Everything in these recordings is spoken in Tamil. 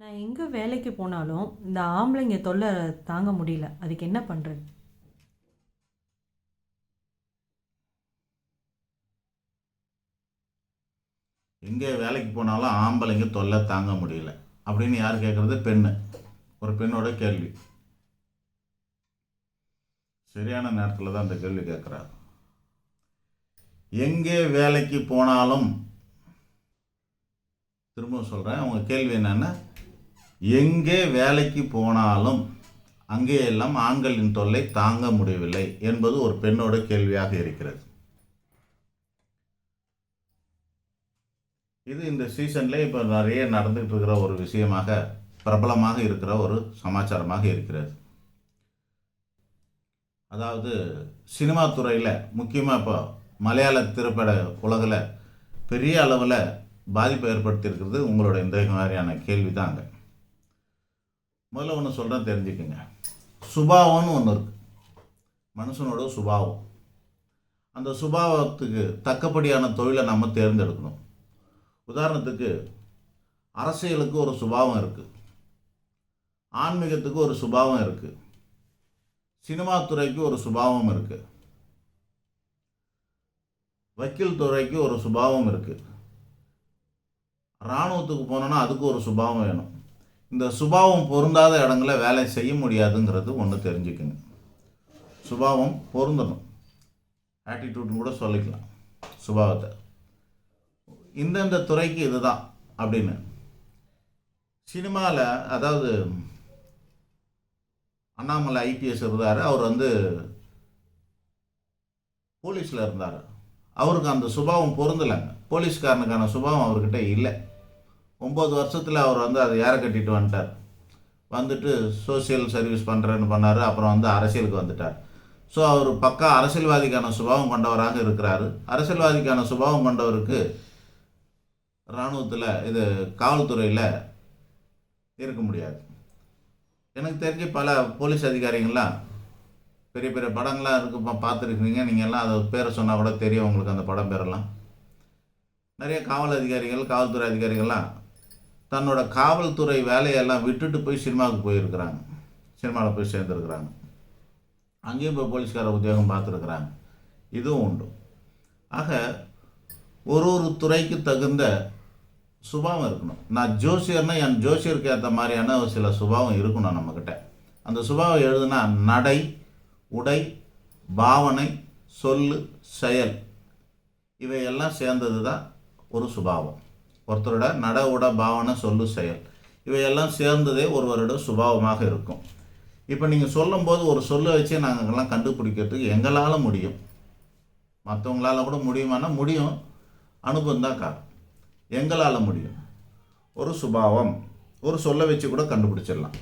நான் எங்கே வேலைக்கு போனாலும் இந்த ஆம்பளைங்க தொல்லை தாங்க முடியல. அதுக்கு என்ன பண்ணுறது எங்கே வேலைக்கு போனாலும் ஆம்பளைங்க தொல்லை தாங்க முடியல. அப்படின்னு யார் கேட்குறது பெண்ணு. ஒரு பெண்ணோட கேள்வி. சரியான நேரத்தில் தான் அந்த கேள்வி கேட்குறாரு எங்கே வேலைக்கு போனாலும் திரும்ப சொல்கிறேன் அவங்க கேள்வி என்னென்னா எங்கே வேலைக்கு போனாலும் அங்கே எல்லாம் ஆண்களின் தொல்லை தாங்க முடியவில்லை என்பது ஒரு பெண்ணோட கேள்வியாக இருக்கிறது. இது இந்த சீசன்ல இப்போ நிறைய நடந்துகிட்டு இருக்கிற ஒரு விஷயமாக பிரபலமாக இருக்கிற ஒரு சமாச்சாரமாக இருக்கிறது. அதாவது சினிமா துறையில் முக்கியமாக இப்போ மலையாள திரைப்பட உலகில் பெரிய அளவில் பாதிப்பை ஏற்படுத்தியிருக்கிறது உங்களோட இந்த மாதிரியான கேள்வி தாங்க முதல்ல ஒன்று சொல்கிறேன் தெரிஞ்சுக்கோங்க. சுபாவம்னு ஒன்று இருக்குது மனுஷனோட சுபாவம். அந்த சுபாவத்துக்கு தக்கப்படியான தொழிலை நம்ம தேர்ந்தெடுக்கணும். உதாரணத்துக்கு அரசியலுக்கு ஒரு சுபாவம் இருக்குது ஆன்மீகத்துக்கு ஒரு சுபாவம் இருக்குது சினிமா துறைக்கு ஒரு சுபாவம் இருக்குது வக்கீல் துறைக்கு ஒரு சுபாவம் இருக்குது இராணுவத்துக்கு போனோன்னா அதுக்கு ஒரு சுபாவம் வேணும். இந்த சுபாவம் பொருந்தாத இடங்கள வேலை செய்ய முடியாதுங்கிறது ஒன்று தெரிஞ்சுக்குங்க. சுபாவம் பொருந்தணும். ஆட்டிடியூட்னு கூட சொல்லிக்கலாம். சுபாவத்தை. இந்தந்த துறைக்கு இதுதான் அப்படின்னு. சினிமாவில் அதாவது அண்ணாமலை ஐபிஎஸ் இருந்தார். அவர் வந்து போலீஸில் இருந்தார். அவருக்கு அந்த சுபாவம் பொருந்தலைங்க. போலீஸ்காரனுக்கான சுபாவம் அவர்கிட்ட இல்லை. ஒம்பது வருஷத்தில் அவர் வந்து அதை ஏற கட்டிட்டு வந்துட்டார். வந்துட்டு சோசியல் சர்வீஸ் பண்ணுறேன்னு பண்ணார் அப்புறம் வந்து அரசியலுக்கு வந்துட்டார். ஸோ அவர் பக்கா அரசியல்வாதிக்கான சுபாவம் கொண்டவராக இருக்கிறார். அரசியல்வாதிக்கான சுபாவம் கொண்டவருக்கு இராணுவத்தில் இது காவல்துறையில் இருக்க முடியாது. எனக்கு தெரிஞ்சு பல போலீஸ் அதிகாரிகள்லாம் பெரிய பெரிய படங்கள்லாம் இருக்கு பா- நீங்கள்லாம் அதை பேரை சொன்னால் கூட தெரியும் உங்களுக்கு அந்த படம் பேரெல்லாம். நிறைய காவல் அதிகாரிகள் காவல்துறை அதிகாரிகள்லாம் தன்னோட காவல்துறை வேலையெல்லாம் விட்டுட்டு போய் சினிமாவுக்கு போயிருக்கிறாங்க. சினிமாவில் போய் சேர்ந்துருக்குறாங்க. அங்கேயும் போய் போலீஸ்கார உத்தியோகம் பார்த்துருக்குறாங்க. இதுவும் உண்டு. ஆக ஒரு ஒரு துறைக்கு தகுந்த சுபாவம் இருக்கணும். நான் ஜோசியர்னால் என் ஜோசியருக்கு ஏற்ற மாதிரியான ஒரு சில சுபாவம் இருக்கணும் நம்மக்கிட்ட அந்த சுபாவம் எழுதுனா நடை உடை பாவனை சொல் செயல் இவையெல்லாம் சேர்ந்தது தான் ஒரு சுபாவம். ஒருத்தரோட நட உட பாவனை சொல்லு செயல். இவையெல்லாம் சேர்ந்ததே ஒருவரோட சுபாவமாக இருக்கும். இப்போ நீங்கள் சொல்லும்போது ஒரு சொல்லை வச்சு நாங்கள்லாம் கண்டுபிடிக்கிறதுக்கு எங்களால் முடியும். மற்றவங்களால கூட முடியுமானா முடியும். அனுபவம் தான் காரணம். எங்களால் முடியும்? ஒரு சுபாவம். ஒரு சொல்லை வச்சு கூட கண்டுபிடிச்சிடலாம்.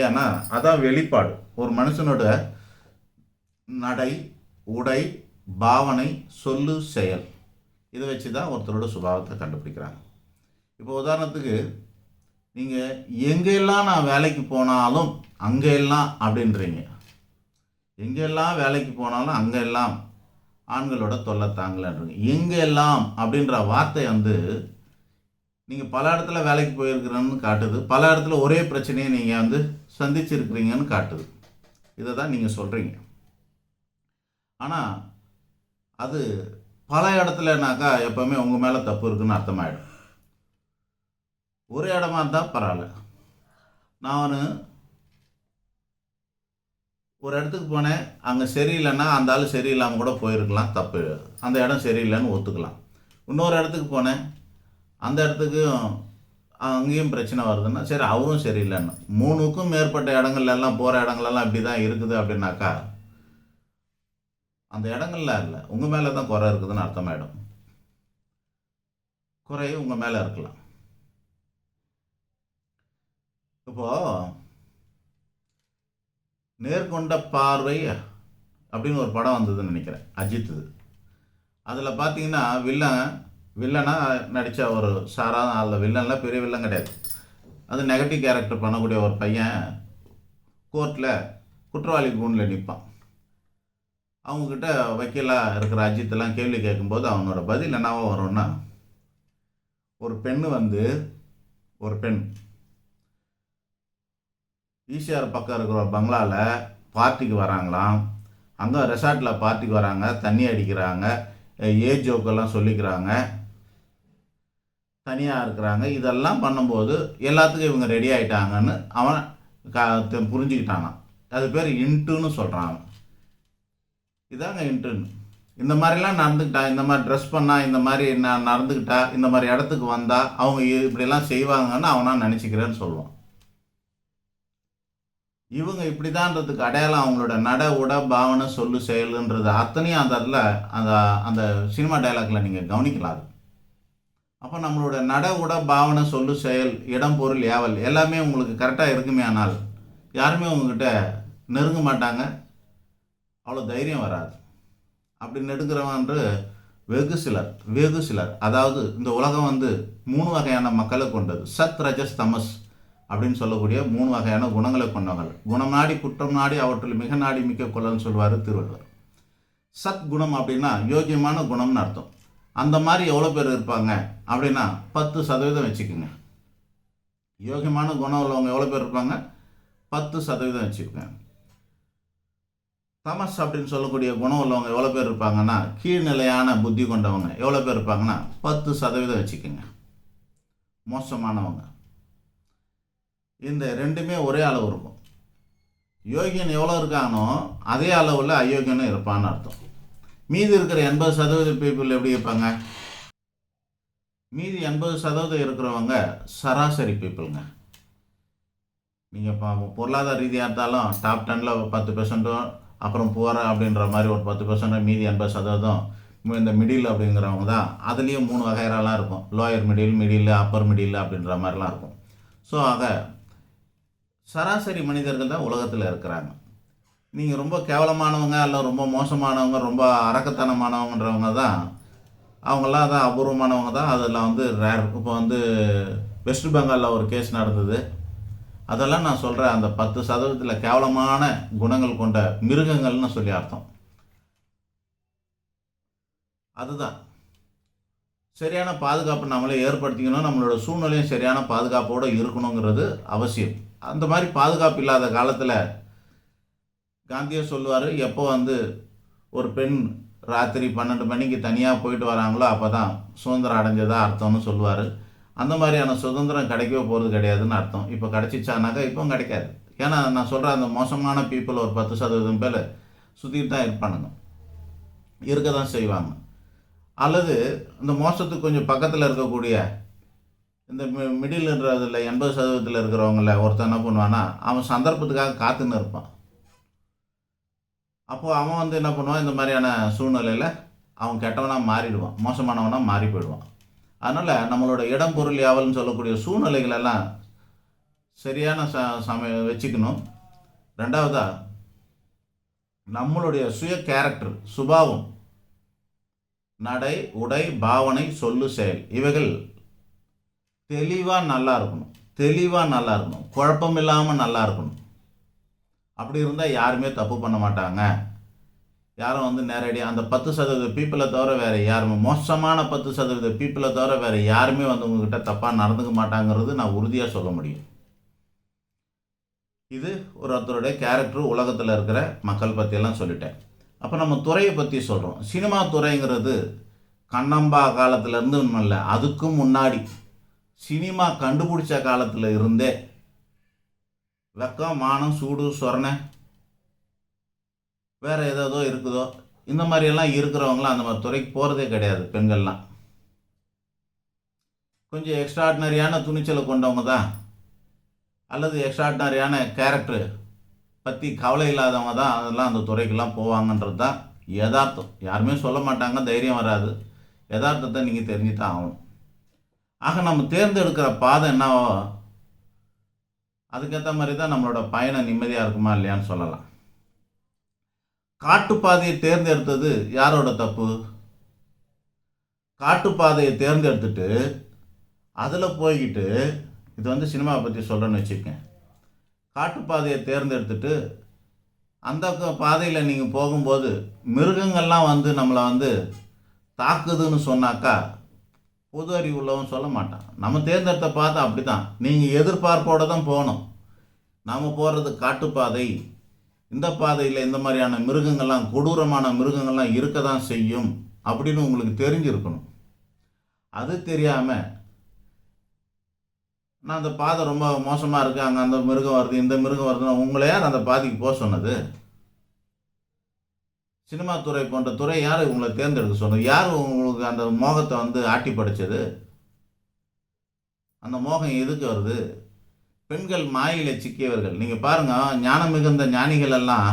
ஏன்னா அதான் வெளிப்பாடு. ஒரு மனுஷனோட நடை உடை பாவனை சொல்லு செயல். இதை வச்சு தான் ஒருத்தரோட சுபாவத்தை கண்டுபிடிக்கிறாங்க. இப்போ உதாரணத்துக்கு நீங்கள் எங்கெல்லாம் நான் வேலைக்கு போனாலும் அங்கெல்லாம் அப்படின்றீங்க. எங்கெல்லாம் வேலைக்கு போனாலும் அங்கெல்லாம் ஆண்களோட தொல்லை தாங்கலன்றீங்க. எங்கெல்லாம் அப்படின்ற வார்த்தை வந்து நீங்கள் பல இடத்துல வேலைக்கு போயிருக்கிறேன்னு காட்டுது. பல இடத்துல ஒரே பிரச்சனையை நீங்கள் வந்து சந்திச்சிருக்கிறீங்கன்னு காட்டுது. இதை தான் நீங்கள் சொல்கிறீங்க ஆனால் அது பல இடத்துலனாக்கா எப்போவுமே உங்கள் மேலே தப்பு இருக்குன்னு அர்த்தமாயிடும். ஒரு இடமா இருந்தால் பரவாயில்ல. நான் ஒரு இடத்துக்கு போனேன். அங்கே சரியில்லைன்னா அந்த ஆள் சரியில்லாமல் கூட போயிருக்கலாம். தப்பு. அந்த இடம் சரியில்லைன்னு ஒத்துக்கலாம். இன்னொரு இடத்துக்கு போனேன். அந்த இடத்துக்கும் அங்கேயும் பிரச்சனை வருதுன்னா சரி அவரும் சரியில்லைன்னு. மூணுக்கும் மேற்பட்ட இடங்கள்ல எல்லாம் போகிற இடங்களெல்லாம் இப்படி தான் இருக்குது அப்படின்னாக்கா அந்த இடங்கள்ல இல்லை. உங்கள் மேலே தான் குறை இருக்குதுன்னு அர்த்தமாயிடும். குறை உங்கள் மேலே இருக்கலாம். இப்போ நேர்கொண்ட பார்வை அப்படின்னு ஒரு படம் வந்ததுன்னு நினைக்கிறேன். அஜித் இது. அதில் பார்த்தீங்கன்னா வில்லன் வில்லனாக நடித்த ஒரு சாராத அதில் வில்லன்லாம் பெரிய வில்லன் கிடையாது. அது நெகட்டிவ் கேரக்டர் பண்ணக்கூடிய ஒரு பையன். கோர்ட்டில் குற்றவாளி கூண்டில் நிற்பான் அவங்கக்கிட்ட வக்கீலாக இருக்கிற அஜித்தெல்லாம் கேள்வி கேட்கும்போது அவனோட பதில் என்னவோ வரும்னா ஒரு பெண் வந்து ஒரு பெண் ஈசிஆர் பக்கம் இருக்கிற பங்களாவில் பார்ட்டிக்கு வராங்களாம். அங்கே ரெசார்ட்டில் பார்ட்டிக்கு வராங்க தண்ணி அடிக்கிறாங்க ஏஜ் ஜோக்கெல்லாம் சொல்லிக்கிறாங்க. தனியாக இருக்கிறாங்க. இதெல்லாம் பண்ணும்போது எல்லாத்துக்கும் இவங்க ரெடி ஆகிட்டாங்கன்னு அவன் கா புரிஞ்சுக்கிட்டானான் அது பேர் இன்ட்டுன்னு சொல்கிறான் இதாங்க இன்ட்டுன்னு. இந்த மாதிரிலாம் நடந்துக்கிட்டா இந்த மாதிரி ட்ரெஸ் பண்ணால் இந்த மாதிரி நான் நடந்துக்கிட்டா இந்த மாதிரி இடத்துக்கு வந்தால் அவங்க இப்படிலாம் செய்வாங்கன்னு அவனாக நினச்சிக்கிறேன்னு சொல்லுவான். இவங்க இப்படிதான்றதுக்கு அடையாளம் அவங்களோட நட உட பாவனை சொல்லு செயலுன்றது அத்தனையும் அந்த அதில் அந்த அந்த சினிமா டைலாக்ல நீங்கள் கவனிக்கலாம் அது. அப்போ நம்மளோட நட உட பாவனை சொல்லு செயல் இடம் பொருள் ஏவல் எல்லாமே உங்களுக்கு கரெக்டாக இருக்குமே ஆனால் யாருமே உங்ககிட்ட நெருங்க மாட்டாங்க. அவ்வளோ தைரியம் வராது. அப்படி நெடுக்கிறவன்று வெகு சிலர் வெகு சிலர். அதாவது இந்த உலகம் வந்து மூணு வகையான மக்களை கொண்டது. சத் ரஜஸ் தமஸ். அப்படின்னு சொல்லக்கூடிய மூணு வகையான குணங்களை கொண்டவர்கள். குணம் நாடி குற்றம் நாடி அவற்றில் மிக நாடி மிக்க கொள்ளன்னு சொல்வார் திருவள்ளுவர். சத் குணம் அப்படின்னா யோகியமான குணம்னு அர்த்தம். அந்த மாதிரி எவ்வளோ பேர் இருப்பாங்க அப்படின்னா பத்து சதவீதம் வச்சுக்கோங்க. யோகியமான குணம் உள்ளவங்க எவ்வளோ பேர் இருப்பாங்க? பத்து சதவீதம் வச்சுக்கோங்க. தமஸ் அப்படின்னு சொல்லக்கூடிய குணம் உள்ளவங்க எவ்வளோ பேர் இருப்பாங்கன்னா கீழ்நிலையான புத்தி கொண்டவங்க எவ்வளோ பேர் இருப்பாங்கன்னா பத்து சதவீதம் வச்சுக்கோங்க. மோசமானவங்க. இந்த ரெண்டுமே ஒரே அளவு இருக்கும். யோகியன் எவ்வளோ இருக்கானோ அதே அளவில் அயோக்கியனும் இருப்பான்னு அர்த்தம். மீதி இருக்கிற எண்பது சதவீத பீப்புள் எப்படி இருப்பாங்க? மீதி எண்பது சதவீதம் இருக்கிறவங்க சராசரி பீப்புளுங்க நீங்கள் இப்போ பொருளாதார ரீதியாக இருந்தாலும் டாப் டெனில் பத்து பெர்சன்ட்டும் அப்புறம் புவர் அப்படின்ற மாதிரி ஒரு பத்து பெர்சன்ட் மீதி எண்பது சதவீதம் இந்த மிடில் அப்படிங்கிறவங்க தான். அதுலேயும் மூணு வகையெல்லாம் இருக்கும். Lower middle middle upper middle அப்படின்ற மாதிரிலாம் இருக்கும். ஸோ ஆக சராசரி மனிதர்கள் தான் உலகத்தில் இருக்கிறாங்க. நீங்கள் ரொம்ப கேவலமானவங்க இல்லை ரொம்ப மோசமானவங்க ரொம்ப அரக்கத்தனமானவங்கன்றவங்க தான். அவங்களாம் அதான் அபூர்வமானவங்க தான். அதில் வந்து ரேர் இப்போ வந்து வெஸ்ட் பெங்காலில் ஒரு கேஸ் நடந்தது. அதெல்லாம் நான் சொல்கிறேன் அந்த பத்து சதவீதத்தில் கேவலமான குணங்கள் கொண்ட மிருகங்கள்னு சொல்லி அர்த்தம். அதுதான். சரியான பாதுகாப்பு நம்மளே ஏற்படுத்திக்கணும். நம்மளோட சூழ்நிலையும் சரியான பாதுகாப்போடு இருக்கணுங்கிறது அவசியம். அந்த மாதிரி பாதுகாப்பு இல்லாத காலத்தில் காந்தியை சொல்லுவார் எப்போ வந்து ஒரு பெண் ராத்திரி பன்னெண்டு மணிக்கு தனியாக போயிட்டு வராங்களோ அப்போ தான் சுதந்திரம் அடைஞ்சதா அர்த்தம்னு சொல்லுவார். அந்த மாதிரியான சுதந்திரம் கிடைக்கவே போகிறது கிடையாதுன்னு அர்த்தம். இப்போ கிடச்சிச்சானாக்கா இப்போ கிடைக்காது. ஏன்னா நான் சொல்கிற அந்த மோசமான பீப்புள் ஒரு பத்து சதவீதம் பேர் சுற்றிட்டு தான் இருப்பானுங்க. இருக்க தான் செய்வாங்க. அல்லது இந்த மோசத்துக்கு கொஞ்சம் பக்கத்தில் இருக்கக்கூடிய இந்த மி- மிடில்ன்றதில் எண்பது சதவீதத்தில் இருக்கிறவங்கள ஒருத்தன் என்ன பண்ணுவான்னா அவன் சந்தர்ப்பத்துக்காக காத்துன்னு இருப்பான். அப்போது அவன் வந்து என்ன பண்ணுவான் இந்த மாதிரியான சூழ்நிலையில் அவன் கெட்டவனாக மாறிடுவான் மோசமானவனாக மாறி போயிடுவான். அதனால் நம்மளோட இடம் பொருள் யாவல்னு சொல்லக்கூடிய சூழ்நிலைகள் எல்லாம் சரியான ச சமய வச்சுக்கணும். ரெண்டாவதாக நம்மளுடைய சுய கேரக்டர் சுபாவம் நடை உடை பாவனை சொல்லு செயல் இவைகள் தெளிவாக நல்லா இருக்கணும். தெளிவாக நல்லா இருக்கணும். குழப்பம் இல்லாமல் நல்லா இருக்கணும். அப்படி இருந்தால் யாருமே தப்பு பண்ண மாட்டாங்க. யாரும் வந்து நேரடியாக அந்த பத்து சதவீத பீப்புளை தவிர வேறு யாருமே மோசமான பத்து சதவீத பீப்புளை தவிர வேறு யாருமே வந்து உங்ககிட்ட தப்பாக நடந்துக்க மாட்டாங்கிறது நான் உறுதியாக சொல்ல முடியும். இது ஒரு ஒருத்தருடைய கேரக்டர் உலகத்தில் இருக்கிற மக்கள் பற்றியெல்லாம் சொல்லிட்டேன். அப்போ நம்ம துறையை பற்றி சொல்கிறோம் சினிமா துறைங்கிறது கண்ணம்பா காலத்துலேருந்து இல்லை அதுக்கும் முன்னாடி சினிமா கண்டுபிடிச்ச காலத்தில் இருந்தே வெக்கம் மானம் சூடு சொரணை வேறு ஏதோ இருக்குதோ இந்த மாதிரியெல்லாம் இருக்கிறவங்களாம் அந்த மாதிரி துறைக்கு போகிறதே கிடையாது பெண்கள்லாம். கொஞ்சம் எக்ஸ்ட்ராடினரியான துணிச்சலை கொண்டவங்க தான் அல்லது எக்ஸ்ட்ராடினரியான கேரக்டர் பற்றி கவலை இல்லாதவங்க தான் அதெல்லாம் அந்த துறைக்கெல்லாம் போவாங்கன்றது தான் யதார்த்தம். யாருமே சொல்ல மாட்டாங்க தைரியம் வராது. யதார்த்தத்தை நீங்கள் தெரிஞ்சு தான் ஆகணும். ஆக நம்ம தேர்ந்தெடுக்கிற பாதை என்னவோ அதுக்கேற்ற மாதிரி தான் நம்மளோட பயணம் நிம்மதியாக இருக்குமா இல்லையான்னு சொல்லலாம். காட்டுப்பாதையை தேர்ந்தெடுத்தது யாரோட தப்பு? காட்டுப்பாதையை தேர்ந்தெடுத்துட்டு அதில் போய்கிட்டு இது வந்து சினிமாவை பற்றி சொல்கிறேன்னு வச்சுக்கேன் காட்டுப்பாதையை தேர்ந்தெடுத்துட்டு அந்த பாதையில் நீங்கள் போகும்போது மிருகங்கள்லாம் வந்து நம்மளை வந்து தாக்குதுன்னு சொன்னாக்கா பொது அறிவு உள்ளவன் சொல்ல மாட்டான். நம்ம தேர்ந்தெடுத்த பாதை அப்படி தான் நீங்கள் எதிர்பார்ப்போடு தான் போகணும். நாம் போகிறது காட்டுப்பாதை. இந்த பாதையில் இந்த மாதிரியான மிருகங்கள்லாம் கொடூரமான மிருகங்கள்லாம் இருக்க தான் செய்யும் அப்படின்னு உங்களுக்கு தெரிஞ்சிருக்கணும். அது தெரியாமல் நான் அந்த பாதை ரொம்ப மோசமாக இருக்குது அங்கே அந்த மிருகம் வருது இந்த மிருகம் வருதுன்னா உங்களே அந்த பாதைக்கு போக சொன்னது? சினிமா துறை போன்ற துறை யார் உங்களை தேர்ந்தெடுக்க சொன்னது? யார் உங்களுக்கு அந்த மோகத்தை வந்து ஆட்டி படைச்சது? அந்த மோகம் எதுக்கு வருது? பெண்கள் மாயில சிக்கியவர்கள். நீங்கள் பாருங்கள் ஞானம் மிகுந்த ஞானிகள் எல்லாம்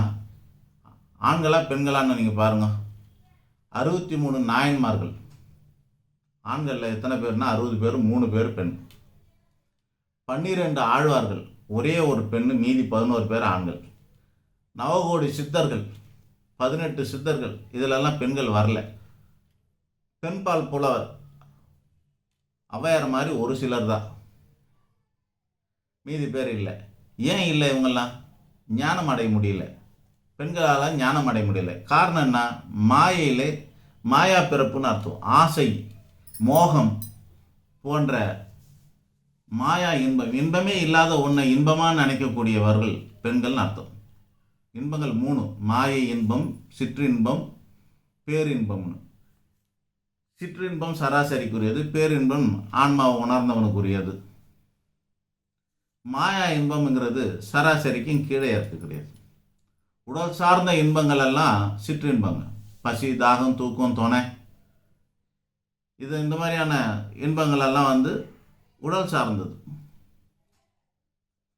ஆண்களாக பெண்களான்னு நீங்கள் பாருங்கள் அறுபத்தி மூணு நாயன்மார்கள். ஆண்களில் எத்தனை பேர்னா அறுபது பேர் மூணு பேர் பெண். பன்னிரெண்டு ஆழ்வார்கள். ஒரே ஒரு பெண் மீதி பதினோரு பேர் ஆண்கள். நவகோடி சித்தர்கள். பதினெட்டு சித்தர்கள் இதிலெல்லாம் பெண்கள் வரல. பெண்பால் புலவர் அவையார் மாதிரி ஒரு சிலர் தான். மீதி பேர் இல்லை. ஏன் இல்லை இவங்கெல்லாம்? ஞானம் அடைய முடியல. பெண்களால் ஞானம் அடைய முடியல. காரணம் என்ன? மாயையிலே மாயா பிறப்புன்னு அர்த்தம். ஆசை மோகம் போன்ற மாயா இன்பம். இன்பமே இல்லாத ஒன்றை இன்பமாக நினைக்கக்கூடியவர்கள் பெண்கள்னு அர்த்தம். இன்பங்கள் மூணு. மாயை இன்பம் சிற்றின்பம் பேரின்பம்னு. சிற்றின்பம் சராசரிக்குரியது பேரின்பம் ஆன்மாவை உணர்ந்தவனுக்குரியது. மாயா இன்பம்ங்கிறது சராசரிக்கும் கீழே இருக்கக்கூடியது உடல் சார்ந்த இன்பங்கள் எல்லாம் சிற்றின்பங்கள் பசி தாகம் தூக்கம் துணை. இது இந்த மாதிரியான இன்பங்கள் எல்லாம் வந்து உடல் சார்ந்தது.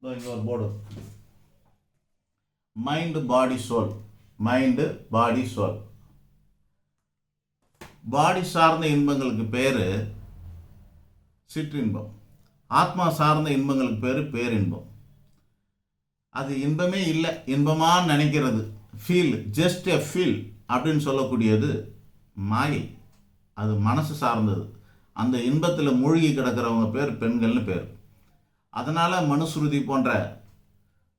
இங்கே ஒரு board mind body soul mind body soul body சார்ந்த இன்பங்களுக்கு பேர் சிற்றின்பம். ஆத்மா சார்ந்த இன்பங்களுக்கு பேர் பேரின்பம். அது இன்பமே இல்லை இன்பமாக நினைக்கிறது. ஃபீல் ஜஸ்ட் எ ஃபீல் அப்படின்னு சொல்லக்கூடியது மாயை. அது மனசு சார்ந்தது. அந்த இன்பத்தில் மூழ்கி கிடக்கிறவங்க பேர் பெண்கள்னு பேர். அதனால் மனுஸ்ருதி போன்ற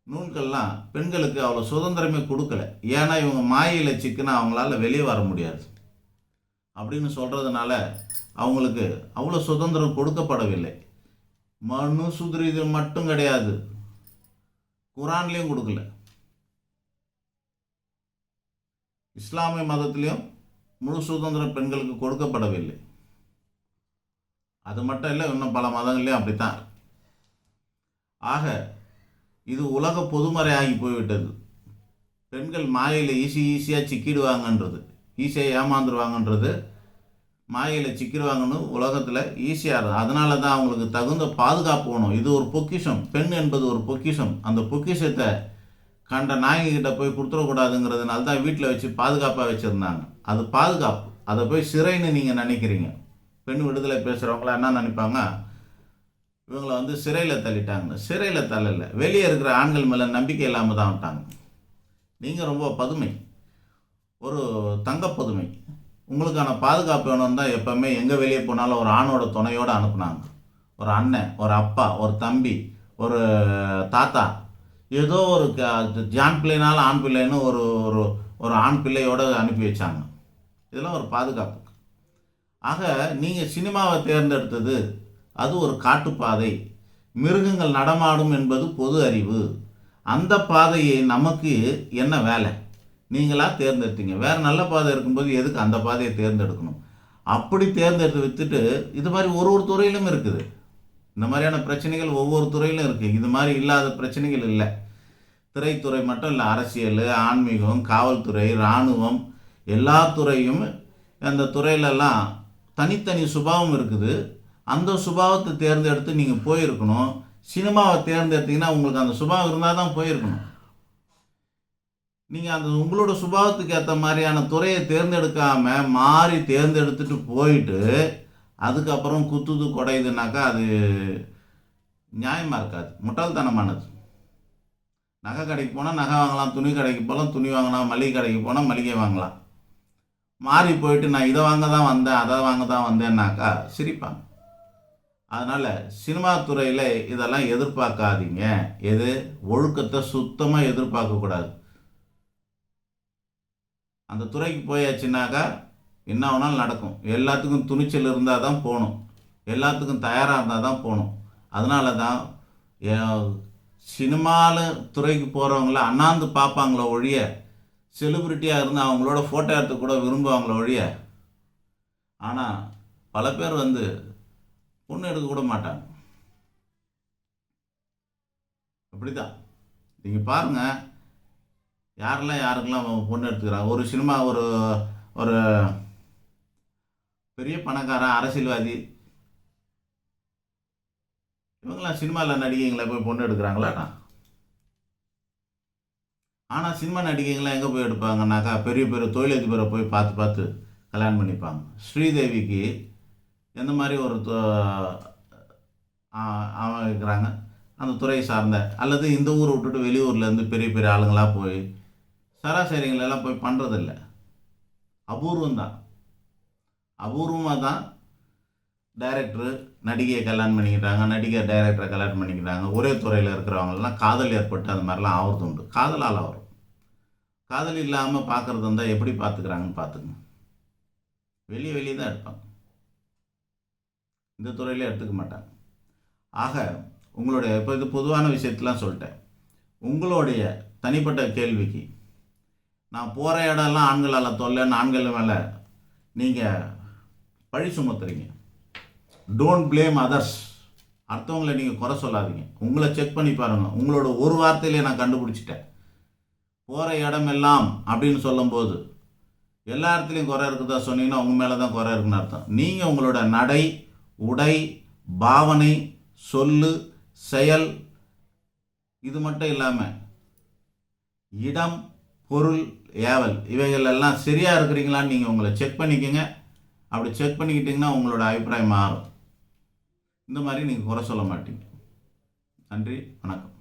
நூல்கள்லாம் பெண்களுக்கு அவ்வளோ சுதந்திரமே கொடுக்கல. ஏன்னா இவங்க மாயையில் சிக்கினா அவங்களால வெளியே வர முடியாது. அப்படின்னு சொல்கிறதுனால அவங்களுக்கு அவ்வளோ சுதந்திரம் கொடுக்கப்படவில்லை. மனு சுதிரிது மட்டும் கிடையாது. குரான்லேயும் கொடுக்கல. இஸ்லாமிய மதத்திலையும் முழு சுதந்திரம் பெண்களுக்கு கொடுக்கப்படவில்லை. அது மட்டும் இல்லை இன்னும் பல மதங்கள்லையும் அப்படித்தான். ஆக இது உலக பொதுமறையாகி போய்விட்டது. பெண்கள் மாயையில் ஈஸி ஈஸியாக சிக்கிடுவாங்கன்றது. ஈஸியாக ஏமாந்துருவாங்கன்றது. மாயையில் சிக்கிடுவாங்கன்னு உலகத்தில் ஈஸியாக இருக்குது அதனால தான் அவங்களுக்கு தகுந்த பாதுகாப்பு வேணும். இது ஒரு பொக்கிஷம். பெண் என்பது ஒரு பொக்கிஷம். அந்த பொக்கிஷத்தை கண்ட நாய்கிட்ட போய் கொடுத்துடக்கூடாதுங்கிறதுனால தான் வீட்டில் வச்சு பாதுகாப்பாக வச்சுருந்தாங்க. அது பாதுகாப்பு. அதை போய் சிறைன்னு நீங்கள் நினைக்கிறீங்க. பெண் விடுதலை பேசுகிறவங்களாம் என்ன நினைப்பாங்க? இவங்களை வந்து சிறையில் தள்ளிட்டாங்க சிறையில் தள்ளலை. வெளியே இருக்கிற ஆண்கள் மேலே நம்பிக்கை இல்லாமல் தான் விட்டாங்க. நீங்கள் ரொம்ப பதுமை. ஒரு தங்கப்பதுமை உங்களுக்கான பாதுகாப்பு வேணும் தான் எப்போவுமே எங்கே வெளியே போனாலும் ஒரு ஆணோட துணையோடு அனுப்புனாங்க. ஒரு அண்ணன் ஒரு அப்பா ஒரு தம்பி ஒரு தாத்தா. ஏதோ ஒரு க- ஜான் பிள்ளைனாலும் ஆண் பிள்ளைன்னு ஒரு ஒரு ஒரு ஆண் பிள்ளையோடு அனுப்பி வச்சாங்க. இதெல்லாம் ஒரு பாதுகாப்பு. ஆக நீங்கள் சினிமாவை தேர்ந்தெடுத்தது அது ஒரு காட்டுப்பாதை. மிருகங்கள் நடமாடும் என்பது பொது அறிவு. அந்த பாதையை நமக்கு என்ன வேலை? நீங்களாக தேர்ந்தெடுத்தீங்க. வேறு நல்ல பாதை இருக்கும்போது எதுக்கு அந்த பாதையை தேர்ந்தெடுக்கணும்? அப்படி தேர்ந்தெடுத்து வித்துட்டு இது மாதிரி ஒரு ஒரு துறையிலும் இருக்குது. இந்த மாதிரியான பிரச்சனைகள் ஒவ்வொரு துறையிலும் இருக்குது இது மாதிரி இல்லாத பிரச்சனைகள் இல்லை. திரைத்துறை மட்டும் இல்லை. அரசியல் ஆன்மீகம் காவல்துறை இராணுவம் எல்லா துறையும் அந்த துறையிலெல்லாம் தனித்தனி சுபாவம் இருக்குது. அந்த சுபாவத்தை தேர்ந்தெடுத்து நீங்கள் போயிருக்கணும். சினிமாவை தேர்ந்தெடுத்தீங்கன்னா உங்களுக்கு அந்த சுபாவம் இருந்தால் தான் போயிருக்கணும். நீங்கள் அந்த உங்களோட சுபாவத்துக்கு ஏற்ற மாதிரியான துறையை தேர்ந்தெடுக்காமல் மாறி தேர்ந்தெடுத்துட்டு போயிட்டு அதுக்கப்புறம் குத்துது குடையுதுனாக்கா அது நியாயமாக இருக்காது. முட்டாள்தனமானது. நகை கடைக்கு போனால் நகை வாங்கலாம் துணி கடைக்கு போகலாம் துணி வாங்கலாம் மளிகை கடைக்கு போனால் மளிகை வாங்கலாம். மாறி போயிட்டு நான் இதை வாங்க தான் வந்தேன் அதை வாங்க தான் வந்தேன்னாக்கா சிரிப்பாங்க. அதனால் சினிமா துறையில் இதெல்லாம் எதிர்பார்க்காதீங்க. எது? ஒழுக்கத்தை சுத்தமாக எதிர்பார்க்கக்கூடாது அந்த துறைக்கு போயாச்சுனாக்கா என்ன வேணாலும் நடக்கும். எல்லாத்துக்கும் துணிச்சல் இருந்தால் தான் போகணும். எல்லாத்துக்கும் தயாராக இருந்தால் தான் போகணும். அதனால தான் ஏ- சினிமாவில் துறைக்கு போகிறவங்கள அண்ணாந்து பார்ப்பாங்களோ ஒழிய செலிபிரிட்டியாக இருந்து அவங்களோட ஃபோட்டோ எடுத்து கூட விரும்புவாங்களோ ஒழிய ஆனால் பல பேர் வந்து பொண்ணு எடுக்க கூட மாட்டாங்க. அப்படிதான் நீங்கள் பாருங்கள் யாரெல்லாம் யாருக்கெல்லாம் பொண்ணு எடுத்துக்கிறாங்க ஒரு சினிமா ஒரு ஒரு பெரிய பணக்காரன் அரசியல்வாதி. இவங்களாம் சினிமாவில் நடிகைங்களை போய் பொண்ணு எடுக்கிறாங்களாடா? ஆனால் சினிமா நடிகைங்களாம் எங்கே போய் எடுப்பாங்கனாக்கா பெரிய பெரிய தொழிலதிபரை போய் பார்த்து பார்த்து கல்யாணம் பண்ணிப்பாங்க. ஸ்ரீதேவிக்கு எந்த மாதிரி ஒரு அவன் இருக்கிறாங்க அந்த துறை சார்ந்த அல்லது இந்த ஊரை விட்டுட்டு வெளியூர்லேருந்து பெரிய பெரிய ஆளுங்களாக போய் சராசரிங்களெல்லாம் போய் பண்ணுறதில்ல அபூர்வம் தான். அபூர்வமாக தான் டைரக்டரு நடிகையை கல்யாணம் பண்ணிக்கிட்டாங்க நடிகர் டைரக்டரை கல்யாணம் பண்ணிக்கிட்டாங்க. ஒரே துறையில் இருக்கிறவங்களாம் காதல் ஏற்பட்டு அந்த மாதிரிலாம் ஆகிறது உண்டு. காதலால் வரும் காதல் இல்லாமல் பார்க்குறது இருந்தால் எப்படி பார்த்துக்கிறாங்கன்னு பார்த்துங்க வெளியே வெளியே தான் எடுப்பாங்க. இந்த துறையில் எடுத்துக்க மாட்டாங்க. ஆக உங்களுடைய இப்போ இது பொதுவான விஷயத்தெலாம் சொல்லிட்டேன். உங்களுடைய தனிப்பட்ட கேள்விக்கு நான் போகிற இடம்லாம் ஆண்களால் தொல்லைன்னு ஆண்கள் மேலே நீங்கள் பழி சுமத்துறீங்க. டோன்ட் பிளேம் அதர்ஸ் அடுத்தவங்களை நீங்கள் குறை சொல்லாதீங்க. உங்களை செக் பண்ணி பாருங்கள் உங்களோட ஒரு வார்த்தையிலே நான் கண்டுபிடிச்சிட்டேன். போகிற இடமெல்லாம் அப்படின்னு சொல்லும்போது எல்லா இடத்துலையும் குறை இருக்குதா சொன்னீங்கன்னா உங்கள் மேலே தான் குறை இருக்குன்னு அர்த்தம். நீங்கள் உங்களோட நடை உடை பாவனை சொல்லு செயல் இது மட்டும் இல்லாமல் இடம் பொருள் ஏவல் இவைகள் எல்லாம் சரியாக இருக்கிறீங்களான்னு நீங்கள் உங்களை செக் பண்ணிக்கோங்க. அப்படி செக் பண்ணிக்கிட்டிங்கன்னா உங்களோட அபிப்பிராயம் மாறும். இந்த மாதிரி நீங்கள் குறை சொல்ல மாட்டீங்க. நன்றி வணக்கம்.